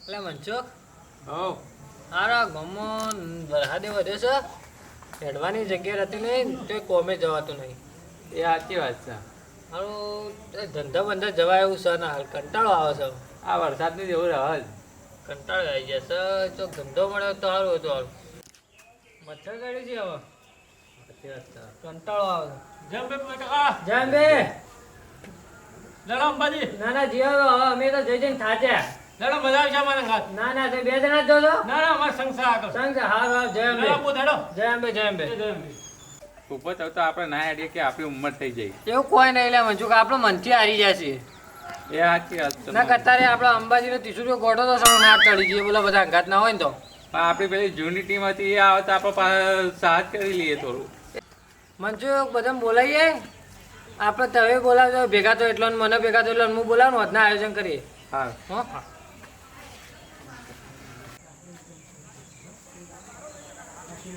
એટલે મનસુખ. હો હારા ગામમાં વરસાદે વધ્યો છે? હેડવાની જગ્યા રહેતી નહીં તો કોમે જવાતું નહીં. એ સાચી વાત છે. હારું એ ધંધા બંધા જવાય એવું છે ને હાલ કંટાળો આવે છે. આ વરસાદની જેવું રહે જ કંટાળો આવી જશે જો ધંધો મળે તો સારું હતું હાલ. મચ્છર કાઢ્યું છે હવે. વાત છે. કંટાળો આવે જેમ બે છે જેમ બે લડો અંબાજી. ના ના જીઓ હવે અમે તો જઈ જઈને થાચ્યા. લડો મજા આવશે અમારા ઘાત ના ના તે બે જણા જો ના ના અમારે સંસાર આગળ. સંગ હા હા જય અંબે. લડો પૂછાડો જય અંબે જય અંબે. ઉપર તો તો આપણે ના હેડીએ કે આપણી ઉંમર થઈ જાય. એવું કોઈ નહીં લે મંજુક આપણે મનથી હારી જાય છે એ સાચી વાત ના કરતા રે આપણે અંબાજીનો ત્રીસુરીઓ ગોઠો તો ચડી જઈએ બોલા બધા અંગાત ના હોય ને તો. પણ આપણી પેલી જૂની ટીમ હતી એ આવે તો આપણે પા- સાથ કરી લઈએ થોડું. મંજુ બધા બોલાવીએ. આપણે તમે બોલાવજો ભેગા તો એટલો ને મને ભેગા તો એટલો હું બોલાવું આજના આયોજન કરીએ. હા. હો?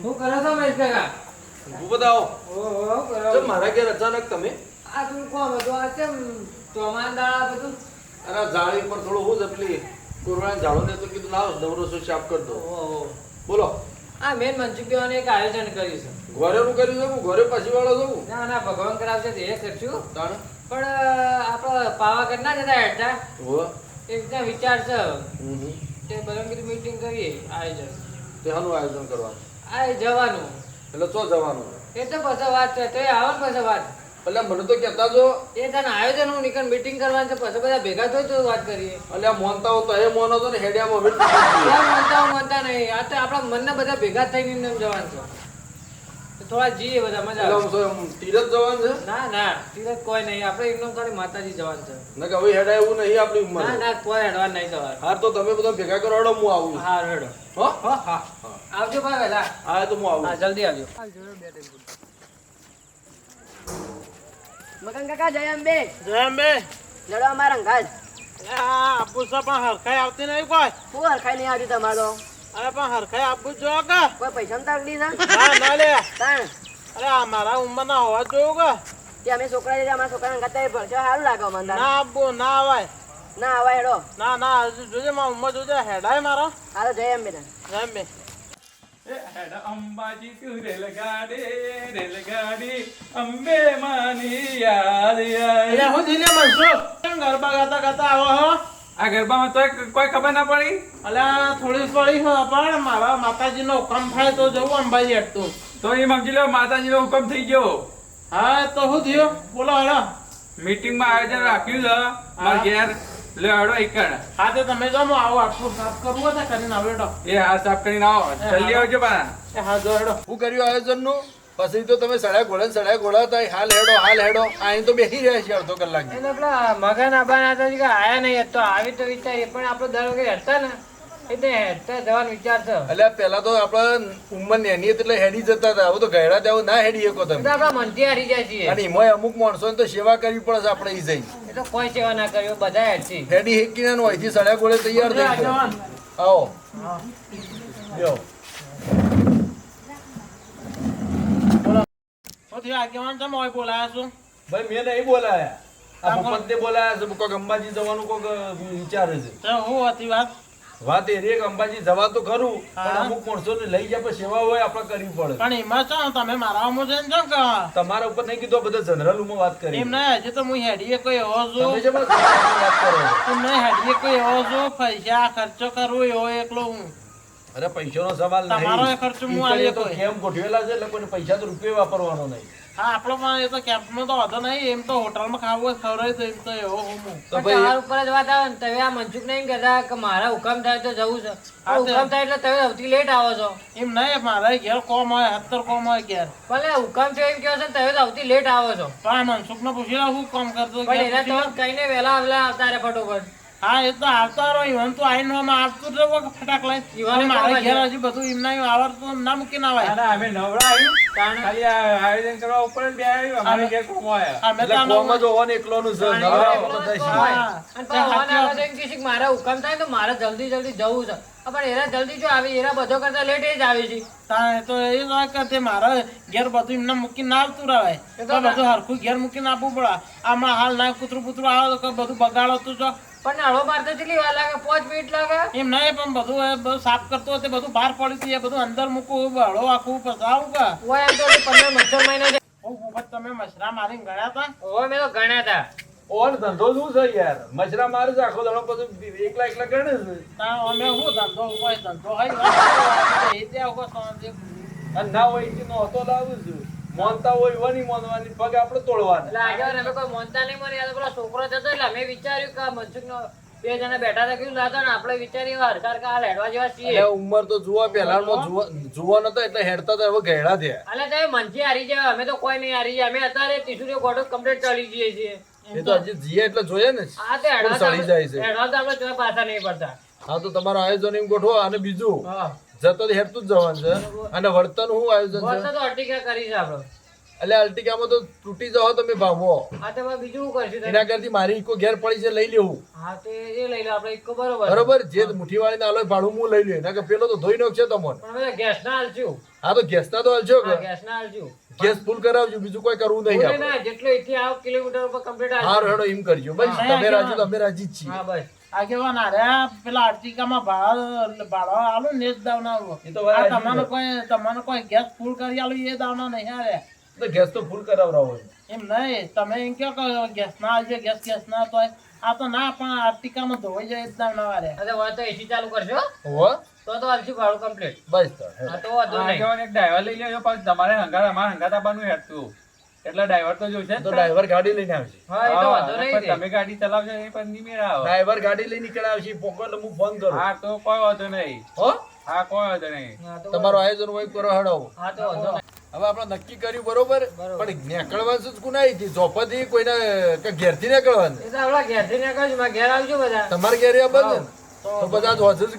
શું કરો છો મહેશ કાકા બતાવો. ઓહો કરો. મારા ઘેર અચાનક તમે? આ તું કોમ હતો? આ કેમ ચોમાન દાળા બધું? અરે જાળી પર થોડું હું જપલી પેલી કોરોના ને તો કીધું લાવ નવરો છો સાફ કરી દો બોલો. આ મેન મનચુકીઓને એક આયોજન કર્યું છે. ઘરેનું કર્યું કરી હું ઘરે પછી વાળો છું ના ના ભગવાન કરાવશે તો એ કરશું. પણ આપણે પાવાગઢ ના જતા હેઠા એક એકદમ વિચાર છે. તે કીધું મીટિંગ કરીએ આયોજન. તે શાનું આયોજન કરવાનું. આ જવાનું. એટલે ચો જવાનું. એ તો પછી વાત છે તો એ આવો ને પછી વાત. એટલે મને તો કહેતા જો. એ તને આયોજન હું નીકળ મીટિંગ કરવાની છે પછી બધા ભેગા થઈ તો વાત કરીએ. એટલે મોનતા તો એ મોનો તો ને હેડિયામાં માનતા માનતા નહીં. આ તો આપણા મનને બધા ભેગા થઈને જવાનું છે. થોડા જઈએ બધા મજા આવે. તો તીરથ જવાનું છે? ના ના તીરથ કોઈ નહીં. આપણે એકદમ ખાલી માતાજી જવાનું છે. ને કે હવે હેડા એવું નહીં આપણી ના ઉંમર. ના કોઈ હેડવા નહીં જવાનું. હા તો તમે બધા ભેગા કરો હેડો હું આવું. હા હેડો. હો? હો હા. આવજો ભાઈ હા તો હું આવું. હા જલ્દી આવજો. મગન કાકા જય અંબે. જેમ બે લડો અમારા અંગાજ. આ પૂછો પણ હરખાઈ આવતી નહીં કોઈ. શું હરખાઈ નહીં આવતી તમારો અરે પણ હરખાઈ આપવું જો કે. કોઈ પૈસા ને તાકડી ના ના લે. તાણ. અરે અમારા ઉંમર ના હોવા જોયું કે. તે અમે છોકરા છે અમારા છોકરા અંગાત ભરશો સારું લાગે અમને ના આપવો ના આવાય. ના આવા હેડો. ના ના જોજે મારા ઉંમર જોજે. હેડાય મારો. હાલો જય અંબે જય જેમ બે એ હેડ અંબાજી તું રેલગાડી રેલગાડી અંબે માની યાદ યાદ. હું દિલે મનસુખ ગરબા ગાતા ગાતા આવો હો? આ ગરબામાં તો કોઈ ખબર ના પડી? અલ્યા થોડી પડી છે પણ મારા માતાજીનો હુકમ થાય તો જવું અંબાજી હટતું તો એ સમજી લો માતાજીનો હુકમ થઈ ગયો. હા તો શું થયો? બોલો હેડો. મીટિંગમાં આયોજન રાખ્યું છે મારા ઘેર. લે હડો એકણ હા તો તમે જો હું આવું આટલું સાફ કરવું હતા કરીને આવો એ હાથ સાફ કરીને આવો. જલ્દી આવજો એ હા જો હળો હું કર્યું આયોજનનું? પછી તો તમે સડા ઘોડે સડા ઘોડા હતા હાલ હેડો હાલ હેડો. અહીં તો બેસી રહ્યા છે અડધો કલાક. એટલે પેલા મગન આબાના હતા કે આયા નહીં તો આવી તો વિચાર એ પણ આપણે દર વખતે હેડતા ને. એટલે હેડતા જવાનો વિચાર છે. એટલે પેલા તો આપણે ઉંમર નેની હતી એટલે હેડી જતા હતા. હવે તો ગયડા ત્યાં ના હેડી શકો તમે. આપણા મનથી હારી જાય છીએ. અને એમાં અમુક માણસો તો સેવા કરવી પડે છે આપણે એ જઈ એટલે કોઈ સેવા ના કર્યો બધા હેડથી હેડી હેકીને હોય અહીંથી સડા ઘોડે તૈયાર થઈ જાય આવો. લ્યો. શું આગેવાન ચમ હોય બોલાયા છું? ભાઈ મેં નહીં બોલાયા. આ ભૂપતને બોલાયા છે કોઈક અંબાજી જવાનું કોઈક વિચારે છે. તો હું હતી વાત? વાત એ રે અંબાજી જવા તો ખરું પણ લઈ જાય સેવા હોય આપણે કરવી પડે. પણ એમાં છો તમે મારા અમો છે ને છો કે તમારા ઉપર નહીં કીધું બધા જનરલમાં વાત કરી. એમ નહીં હજી તો હું હેડીએ કોઈ એવો છું. તમે વાત કરો એમ નહીં હેડીએ કોઈ એવો છું પૈસા ખર્ચો કરવો એવો એકલો હું. અરે પૈસાનો સવાલ નહીં. તમારો ખર્ચો હું આલી તો કેમ ગોઠવેલા છે? લોકોને પૈસા તો રૂપિયા વાપરવાનો નહીં. હા આપણો પણ એ તો કેમ્પમાં તો વાંધો નહીં. એમ તો હોટલમાં ખાવું હોય ખવડાવી તો એમ તો એવો હું હું. તો તમારા ઉપર જ વાત આવે ને. તમે આ મનસુખ નહીં કહેતા કે મારા હુકમ થાય તો જવું છે. હુકમ થાય એટલે તમે સૌથી લેટ આવો છો. એમ નહીં મારા ઘેર કોમ હોય હત્તર કોમ હોય ઘેર. ભલે હુકમ છે એમ કહો છો ને તમે સૌથી લેટ આવો છો. પણ આ મનસુખને પૂછી લો હું કોમ કરતો પણ એના તો કઈને વહેલા વહેલા આવતા રે ફટોફટ. હા એ તો આવતા રહો ઈવન તો આઈ નો માં આવતું જ રહો ફટાક લઈ ઈવન મારા ઘેર હજી બધું એમના એમ આવડતું ના મૂકી ના, આવે ના, અમે નવરા આવ્યું તાણ. ખાલી આયોજન કરવા ઉપર જ બે આવ્યું અમારે ઘેર કોમ આયા. અમે તો કોમ જ એકલો નું છે નવરા એકલો આવે. તો છે મારા હુકમ થાય તો મારે જલ્દી જલ્દી જવું છે. પણ એરા જલ્દી જો આવે એરા બધો કરતા લેટ એ જ આવે છે. તા તો એ જ કરતે કે મારા ઘેર બધું એમને મૂકીને ના આવતું રહે એ તો તો બધું હરખું ઘેર મૂકીને આપવું પડે. આમાં હાલ ના કૂતરું પૂતરું આવે તો બધું બગાડો તું જો પણ નાળો મારતો કેટલી વાર લાગે? પાંચ મિનિટ લાગે? એમ નહીં પણ બધું એ બધું સાફ કરતો તે બધું બહાર પડ્યું હતું, એ બધું અંદર મૂકું હળો આખું પસાવું કે? ઓય એમ તો પંદર મચ્છર મહિના છે હું વખત તમે મસરા મારીને ગણ્યા હતા ઓય મેં તો ગણ્યા હતા ઓન ધંધો શું છે યાર? મચરા મારે છે આખો દાડો પછી એકલા એકલા ગણે છે. તાર અમે શું ધંધો હોય ધંધો હોય ધંધા એ ત્યાં. ના હોય કે નહોતો લાવું છું. મોનતા હોય વાની મોનવાની પગ આપણે તોડવાના. એટલે આગળ અમે કોઈ મોનતા નહીં મળી આ પેલો છોકરો જતો એટલે અમે વિચાર્યું કે આ નો બે જણા બેઠા હતા કીધું લાગે ને આપણે વિચાર્યું હરકાર સર કા હેડવા જેવા છીએ. એટલે ઉંમર તો જુઓ પહેલામાં જુઓ જુઓ નતો એટલે હેડતા તો હવે ગયડા થયા એટલે તમે મનથી હારી જાય અમે તો કોઈ નહીં હારી જાય અમે અત્યારે ત્રીસું ગોડો કમ્પ્લીટ ચાલી જઈએ છીએ. એ તો હજી જીએ એટલે જોઈએ ને. હા તો હેડવા તો જાય છે. આપણે- હેડવા તો આપણે જોયા પાછા નહીં પડતા. હા તો તમારું આયોજન એમ ગોઠવો અને બીજું? હા. જતો હેરતું જ જવાનું છે. અને વર્તન શું આયોજન છે? તો અર્ટિકા કરી છે આપણો. એટલે અલ્ટિકામાં તો તૂટી જાવ તમે ભાવો બીજું કરશું એના કરતી મારી ઇકો ઘેર પડી છે લઈ લેવું. હા તે એ લઈ લો આપણે એક બરોબર. બરોબર? જે મુઠ્ઠી વાળી ના ભાડું હું લઈ લઉં એના કે પેલો તો ધોઈ નાખશે તમને. પણ ગેસ ના હાલશું. હા તો ગેસ ના તો હલશો કે ગેસ ના હાલશું. ગેસ ફૂલ કરાવજો બીજું કોઈ કરવું નહીં આપણે. જેટલો આવ કિલોમીટર ઉપર કમ્પ્લીટ હા હેડો એમ કરજો. બસ તમે રાજી તમે અમે રાજી જ છીએ. હા બસ. આગેવાન હાર્યા પેલા આર્ટિકામાં ભાડો ભાડો આલો ને જ દાવના આલો. એ તો વાત આ સાચી તમને કોઈ તમને કોઈ ગેસ ફૂલ કરી આલો એ દાવના નહીં હારે. તો ગેસ તો ફૂલ કરાવરાવો એમ. નહીં તમે એમ કહો કે ગેસ ના આવજો ગેસ ગેસ ના તો આ તો ના પણ આર્ટિકામાં ધોઈ જાય જ દાવના વારે અરે તો એસી ચાલુ કરશો હો? તો તો હાલશું ભાડું કમ્પ્લીટ બસ તો. હા. તો વાંધો નહીં. આગેવાન એક ડ્રાઈવર લઈ લેજો પાછું તમારે હંગાત અમારે હંગાત આપવાનું હેઠતું એટલે ડ્રાઈવર તો જોશે તો ડ્રાઈવર ગાડી લઈને આવશે. હા એ તો વાંધો નહીં તમે ગાડી ચલાવજો એ પણ નહીં મેળ આવે. ડ્રાઈવર ગાડી લઈને નીકળે આવશે હું ફોન કરું. હા તો કોઈ વાંધો નહીં. હો? હા કોઈ વાંધો નહીં. તમારો આયોજન હોય કરો હેડો હા તો વાંધો નહીં. હવે આપણે નક્કી કર્યું બરોબર. પણ નીકળવાનું જ કુનાઈ થી ચોપથી કોઈને કે ઘેરથી નીકળવાનું? એ તો ઘેરથી નીકળશું ઘેર આવજો બધા. તમારે ઘેર બંધ ને? તો બધા હોજે જ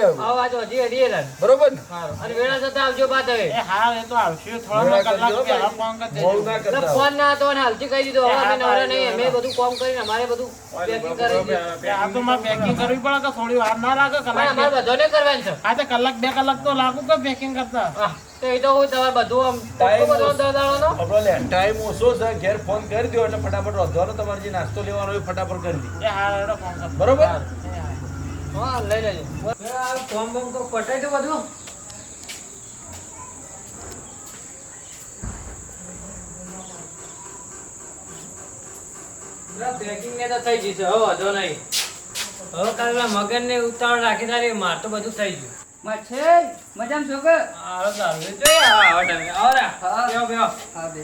આવો આજો હજી હેડીએ. બરોબર ને? અને વેળા જતા આવજો બાદ હવે. એ હા એ તો આવશે. થોડા કલાક પહેલા ફોન કરી દેજો. એટલે ફોન ના હતો ને હાલથી કહી દીધો હવે અમે નવરા નહીં અમે બધું કામ કરીને અમારે બધું પેકિંગ કરી દીધું. આ તો માં પેકિંગ કરવી પડે કે થોડી વાર ના લાગે? કલાક અમારે બધોને કરવાનું છે. આ તો કલાક બે કલાક તો લાગુ કે પેકિંગ કરતા? તો એ તો હું તમારે બધું આમ ટાઈમ બધો દાદાનો આપણો લે ટાઈમ ઓછો છે ઘેર ફોન કરી દો એટલે ફટાફટ રોધવાનો તમારે જે નાસ્તો લેવાનો હોય ફટાફટ કરી દે. હા એડો ફોન કરતા. બરોબર? હા. લઈ લેજો ફોર્મ બોમ તો પટાઈ દો બધું પેકિંગ ને તો થઈ જશે હવે વાંધો નહીં હવે કાલે મગન ને ઉતાવળ રાખી તારી માર તો બધું થઈ ગયું છે મજામાં છો કે સારું હા, આવો ટાઈમે. આવો રા. હા. બેહો, બેહો. હા બે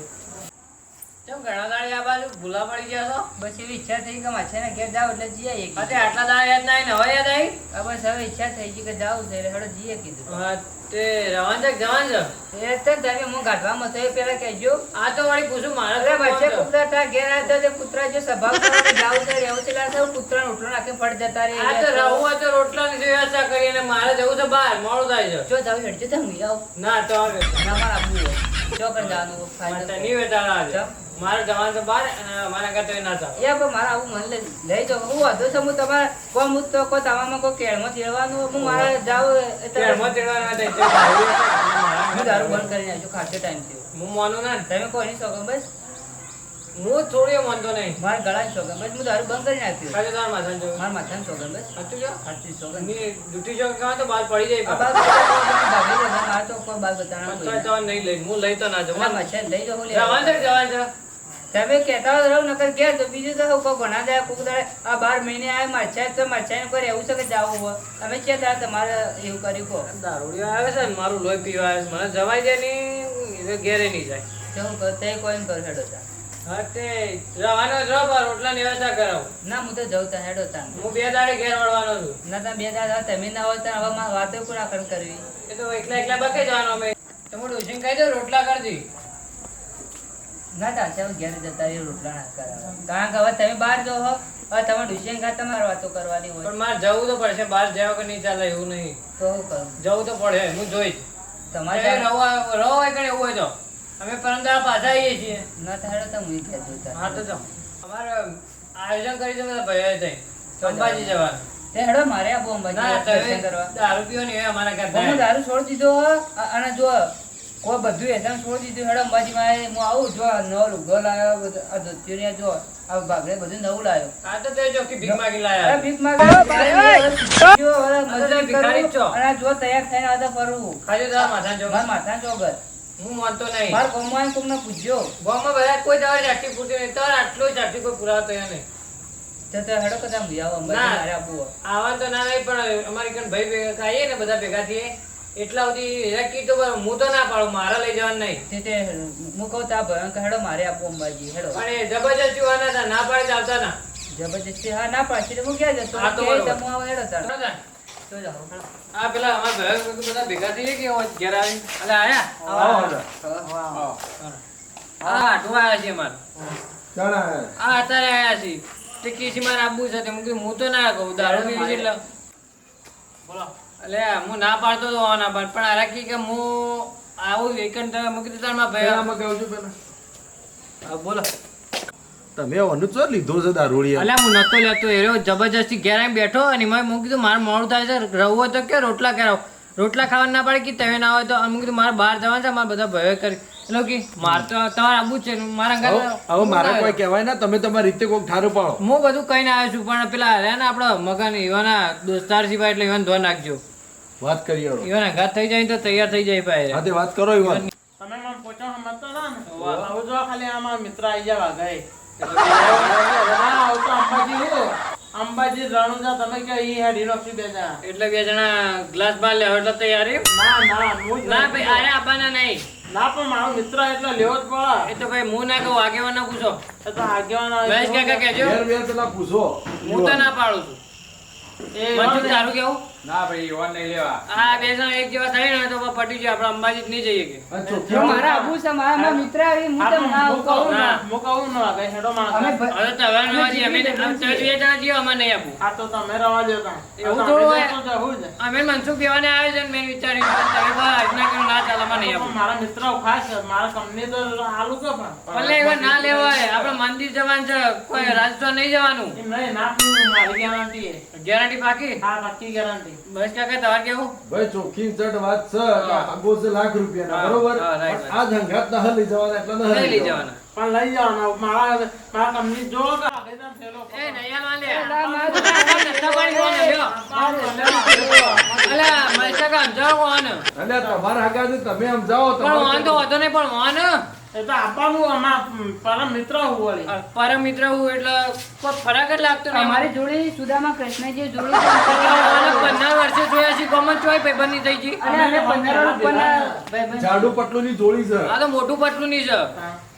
કેમ ઘણા દાડે આ બાજુ ભૂલા પડી ગયા છો? બસ એવી ઈચ્છા થઈ કે મચ્છરના ઘેર જાવ એટલે જઈએ એક હા, આટલા દાડે યાદ ના આવી હવે યાદ આવી આ બસ હવે ઈચ્છા થઈ ગઈ કે જાવ છે એટલે હેડો જઈએ કીધું. હા, તે રવાન છે જવાન છે? એ તો તમે હું ગાંઠવામાં હતો એ પેલા કહેજો. આ તો વાળી પૂછું મારા અરે બચ્ચે છે. કૂતરા તા ઘેર આવ્યા હતા તે કૂતરા જો સભા કરો જાવું છે રહેવું છે એટલે આ કૂતરાનો રોટલો નાખીને ફટ જતા રે આ તો રહું તો રોટલાની વ્યવસ્થા કરી અને મારે જવું છે બહાર મોડું થાય છે. જો જાવ હેડજો તમે આવો ના તો ના મારા બુ જો પણ જવાનું મારે ફાયદો તો નહીં વેચાણ આજે. મારે જવાનું છે બહાર અને મારા કરતા ના ચાલે એ પણ મારે આવું મને લઈ લઈ હું વાંધો છે હું તમારે કોઈ હું તો કોઈ તમામાં કેળમાં તેડવાનું હું મારે તેડવાના હું મારા દારૂ બંધ કરીને આવજો ખાસો ટાઈમ થયો. હું માનું ના તમે કોઈ નહીં શોખો બસ. હું થોડી માનતો નહીં. મારા ગળા શોખન બસ. હું દારૂ બંધ કરી નાખ્યો ખાલી તારા માથાને જોયું. મારા માથાનું બસ. સાચું છે? સાચી શોખનની ડ્યુટી જો તો બહાર પડી જાય ભાગી જજો. મારે તો કોઈ તો નહીં. લઈ હું લઈ તો ના. જાઉં. ના, મચ્છર લઈ જાઉં જવાનું છે. છે? તમે કહેતા રહો નકર ઘેર તો બીજું તો કોઈ ઘણા દાડા કોક દાડા આ બાર મહિને આવે મચ્છા તો મચ્છર કોઈ એવું છે કે જાવું હોય? તમે ક્યાં દાડા તમારે એવું કર્યું કહો? દારૂડિયો આવે છે ને મારું લોહી પીવા આવે છે મને જવાય દે નહીં ઘેરે નહીં જાય. તો હું તે કોઈ ઘર હેડો તા. હા તે રવાનો જ રોટલા વ્યવસ્થા કરાવું. ના હું તો જઉં તા હેડો તા. હું બે દાડે ઘેર વળવાનો છું. ના તમે બે દાડા તમે ના હોય તો હવે મારે વાતો આખણ કરવી? એ તો એકલા એકલા બકે જવાનો અમે. તમે ડોસીને કહી દો રોટલા કરી દી ના હવે ઘેર જતા રહી રોટલા ના કરાવવા કારણ કે હવે તમે બહાર જો હો હવે તમે ડુસિયન ખાતે તમારે વાતો કરવાની હોય. પણ મારે જવું તો પડશે બહાર જાય કે નહીં ચાલે એવું નહીં. તો હું કરું? જવું તો પડે હું જોઈશ તમારે જાણ- રહો રહો એકડે એવું હોય તો. અમે પરમદાડા પાછા આવીએ છીએ. ના તો તો હું ત્યાં જઉં હા તો જાઓ. અમારે આયોજન કરી છે ભાઈ થઈ અંબાજી જવાનું. હેડો મારે આ દર્શન કરવા. દારૂ પીવો નહીં અમારા ઘર દારૂ છોડી દીધો અને જો કોઈ બધું એસામ છોડી દીધું. હેડો અંબાજીમાં હું આવું જો નવો લુગડો લાવ્યો આ ધોતિયો જો આ ભાગરે બધું નવું લાવ્યો આ તો તે કે ભીખ માગી લાયા. ભીખ માંગે. જો, હવે મજા ભિખારી છો. અને જો તૈયાર થઈને આ તો ફરવું ખાજો તારા માથા જો માથા ચોગર હું માનતો નહીં. માર કોમમાં કોમને પૂછ્યો. ગામમાં બધા કોઈ દવા જાટી પૂરતી નહીં. તાર આટલું જાગતી કોઈ પુરાતો થયો નહીં. તો તો હેડો કદા અંબાજી. આવવાનું તો ના નહીં પણ અમારી કણ ભાઈ ભેગા ખાઈએ ને બધા ભેગા થઈએ. એટલા સુધી એના કીધું હું તો ના પાડું મારા લઈ જવાનું નહીં. તે તે હું કહું તો ભયંકર હેડો મારે આપવું અંબાજી હેડો. પણ જબરજસ્તી વાના હતા ના પાડે આવતા ના. જબરજસ્તી હા ના પાડશે તો. હું ક્યાં જતો આ તો તમે આવો હેડો? તો જાઓ. આ પેલા અમારા ઘર બધા ભેગા થઈએ કે ઘેર આવી અલે આયા? આવો. હા આટલું આવ્યા છે અમારે હા અત્યારે આયા છે. તે કીસી મારે આપવું છે તે મૂકી હું તો ના કહું. દારૂ પીવી એટલે. બોલો. એટલે હું ના પાડતો તો ના પાડ પણ આરા કી કે હું આવું એકંદ મૂકી દીધા માં ભાઈ. આમાં કહું છું પેલા હા, બોલો. તમે અનુ ચો લીધો છે દારૂડી અલ્યા હું નતો લેતો એ રહ્યો જબરજસ્તી ઘેર આવી બેઠો અને મેં મૂકી કીધું મારે મોડું થાય છે રહું હોય તો કે રોટલા કરાવો. રોટલા ખાવા ના પડે કે તમે ના હોય તો. મૂકી કીધું મારે બહાર જવાનું છે મારા બધા ભયો કરી. એટલે કે માર તો તમારે આબુ છે મારા ઘરે હવે મારે કોઈ કહેવાય ના તમે તમારી રીતે કોઈક ઠારો પાડો. હું બધું કહીને આવ્યો છું પણ પેલા રહ્યા ને આપણા મગન ઈવાના દોસ્તાર સિવાય એટલે ઈવાન ધોન નાખજો. વાત કરી હેડો. ઈવાના ઘાત થઈ જાય તો તૈયાર થઈ જાય ભાઈ. હા તે વાત કરો ઈવન. તમે મને પૂછો સમજતો ના? ને આવું જો ખાલી આમાં મિત્ર આઈ જવા વાઘાઈ ના આવું તો અંબાજી હું. તમે કે ઈ હેડી નોખી બેજા એટલે બે જણા ગ્લાસ બાર લેવો એટલે તૈયારી ના ના ના ભાઈ અરે આપવાના નહીં. ના પણ મારો મિત્ર એટલે લેવો જ પડે. એ તો ભાઈ હું ના કહું આગેવાન ના પૂછો તો આગેવાના આવે પેલા પૂછો. હું તો ના પાડું છું. મંજુ તારું કેવું ના ભાઈ એવા નહીં લેવા આ બે જણા એક જેવા થાય ને તો પટી જાય આપણે અંબાજી નહીં જઈએ કે અને ચોખ્ખી જો મારે આપવું છે મારા મારા મિત્ર આવી હું આ ના કહું કહું. હું કહું ને વાઘાઈ હેડો માણસ. અમે હવે તો હવે નવા અમે અમે તો જણા છીએ અમારે નહીં આપવું આ તો તમે રવા દો તાણ. એવું થોડું હોય. જશો તો જવું જ. અમે મનસુખ બેવાને આવે છે મેં વિચાર્યું તમે બસ આજના કેવું ના ચાલે અમારે નહીં આપું મારા મિત્ર ખાસ મારા કંપની તો આલુ કે પણ. ભલે ના લેવાય આપણે મંદિર જવાનું છે કોઈ રાજસ્થાન નહીં જવાનું નહીં, ના મારી છે. ગેરંટી પાકી હા, પાક્કી guarantee. બસ કાકા તમારે કેવું? ભાઈ ચોખ્ખી ચટ વાત છે આગો છે લાખ રૂપિયાના બરોબર? પણ આ ઝંઘાત ના લઈ જવાના એટલા ના લઈ જવાના. પણ લઈ જવાના. મારા મારા કંપની જો કે એ મહેશ સમજાવો તમારા તમે સમજાવો પણ વાંધો તો તમારે નહીં પણ વાન એ આપવાનું અમાર પરમ મિત્ર હું વળી. પરમ મિત્ર હું એટલે કોઈ ફરક જ લાગતો નહીં અમારી જોડે સુદામા કૃષ્ણજી જોડી પંદર વર્ષે જોયા છે ગમન ચોય ભાઈબંધની થઈ ગઈ. અને પંદર. જાડુ પટલું ની જોડી છે. આ તો મોટું પટલું નહીં છે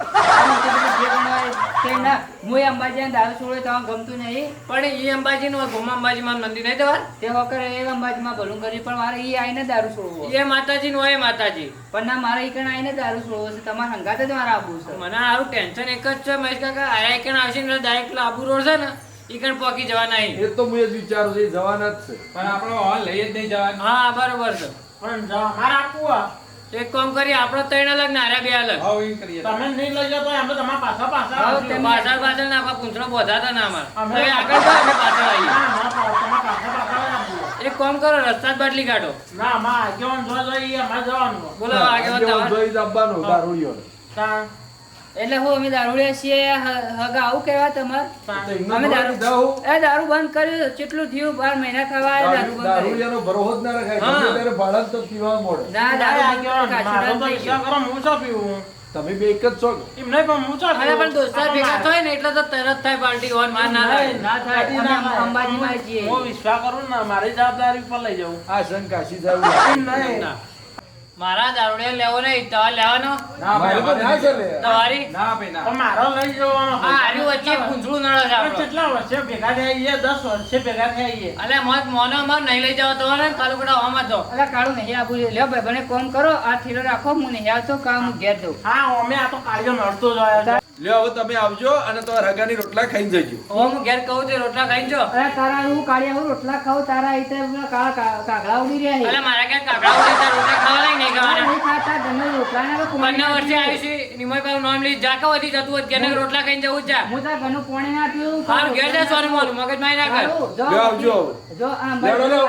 અમે તો પેલું જે પણ હોય તે ના હું અંબાજી દારૂ છોડે તો ગમતું નહીં પણ એ અંબાજી નું ગોમા અંબાજી માં મંદિર નહીં દેવા તે વખત એ અંબાજીમાં ભલું કર્યું પણ મારે ઈ આઈને દારૂ છોડવો એ માતાજી. નું હોય માતાજી પણ ના મારે ઈ કણ આઈને દારૂ છોડવો છે? તમારે હંગાતે જ મારે આપવું છે. મને સારું ટેન્શન એક જ છે મહેશ કાકા. આયા એક આવશે ને ડાયરેક્ટ આબુ રોડ છે ને ઈ કણ પોકી જવાના એ તો હું એ જ વિચારું છું જવાના જ છે. પણ આપણે લઈ જ નહીં જવાનું. હા બરોબર છે. પણ આપવું એક કામ કરી આપણો ત્રણ અલગ નારા બે અલગ. કરીએ. તમે નહીં લઈ જાઓ તો અમે તમારા પાછા પાછા હા. તમે- પાછળ નાખવા પૂંછડો બોધાતા ના અમારે. હવે આગળ જાઓ, અમે આવીએ. પાછા પાછા. એક કામ કરો રસ્તા જ બાટલી કાઢો. ના અમારા આગેવાન જો જો અમારે જવાનું. બોલો આગેવાન જવાનું જોઈ જવાનું દારૂડિયો તાણ, એટલે હું અમે દારૂડિયા છીએ હગા આવું કહેવા તમારે. અમે દારૂ એ દારૂ બંધ કર્યું કેટલું થયું બાર મહિના ખાવા આવ્યા, દારૂ બંધ દારૂડિયાનો ભરોસો જ ના રખાય. ત્યારે ભાડા તો પીવા મળે. ના દારૂ હું શું પીવું? તમે બે એક જ છો. એમ નહીં, પણ હું છો અરે પણ દોસ્તાર ભેગા થાય ને એટલે તો તરત થાય પાર્ટી ઓન માર ના થાય. ના થાય, અમે ના થાય. જઈએ. હું વિશ્વાસ કરું ને મારી જવાબદારી ઉપર લઈ જાઉં. આ શંકાશી જાવ એમ નહીં. મારા દારૂડિયા લેવો નહીં તમારે લેવાનો? તમારી? ના ભાઈ ના. મારો લઈ જવાનો હારી વચ્ચે પૂંછડું નળે છે કેટલા વર્ષે ભેગા થયા છીએ? દસ વર્ષે ભેગા થયા છીએ. અલે મત મોનો અમાર નહીં લઈ જાવ તો ને કાલુ કડા આમાં જો અલા કાળું નહીં આપું લ્યો ભાઈ બને કોમ કરો. આ થેલો રાખો હું નહીં આવતો કામ હું ઘેર જઉં. હા અમે આ તો કાળજો નડતો જ આવ્યો છે. લ્યો હવે તમે આવજો અને તમારા રગાની રોટલા ખાઈને જજો. ઓ હું ઘેર કહું છું રોટલા ખાઈને જો. અરે તારા હું કાળિયા હું રોટલા ખાઉં તારા કા- કાગડા ઉડી રહ્યા છે. અલે મારા ઘેર કાગડા ઉડી ત્યાં રોટલા ખાવા લાય નહીં તારા ખાવાના. નહીં ખાતા તમે રોટલા ને કુમાર વર્ષે આવી છે નિમય પાસે નામ લઈ જાકા વધી જતું હોય ઘેર રોટલા ખાઈને જવું જ હું તારા ઘરનું પોણે ના પીવું હારું ઘેર જા સોનું મોલ મગજ મારી ના કર જો આવજો. જો આ લેવડો,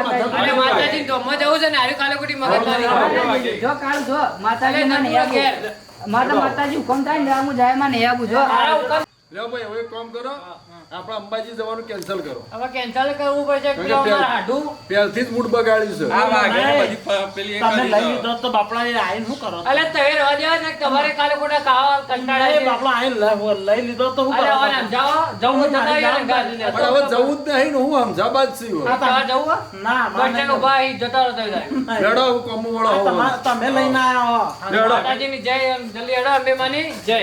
માતાજી- તો મજા આવું જવું છે ને હારી કાલે કુટી મગજ મારી જો કાળું જો માતાજી અરે માં નટુરા નહીં આવું. ઘેર. માતા માતાજી હુકમ થાય ને હું જાય માં નહીં આવું જો. લ્યો ભાઈ હવે કામ કરો. આપણે અંબાજી જવાનું કેન્સલ કરો. હવે કેન્સલ કરવું પડશે કે પેલો હાડું? પહેલથી જ મૂડ બગાડ્યું છે. આ વાઘે બધી પેલી તમે લઈ લીધો તો બાપડા એ આઈને શું કરો? અલે તમે રહેવા દેવા ને તમારે કાલે કોટા ખાવા કંટાળા એ બાપડા આઈને લઈ- લીધો તો શું અરે હવે સમજાવો? જવું હું જતા મારી રહ્યો ને જાણ ગાડી પણ હવે જવું જ નહીં ને હું અમદાવાદ છું હવે. તમારે જવું ના બસ સ્ટેન્ડ ઊભા અહીં જતા રહો તોય જાય. હું કોમો વાળો. તમા- તમે લઈને આયા હો. માતાજીની જય જલ્દી હેડો અંબે માની. જય.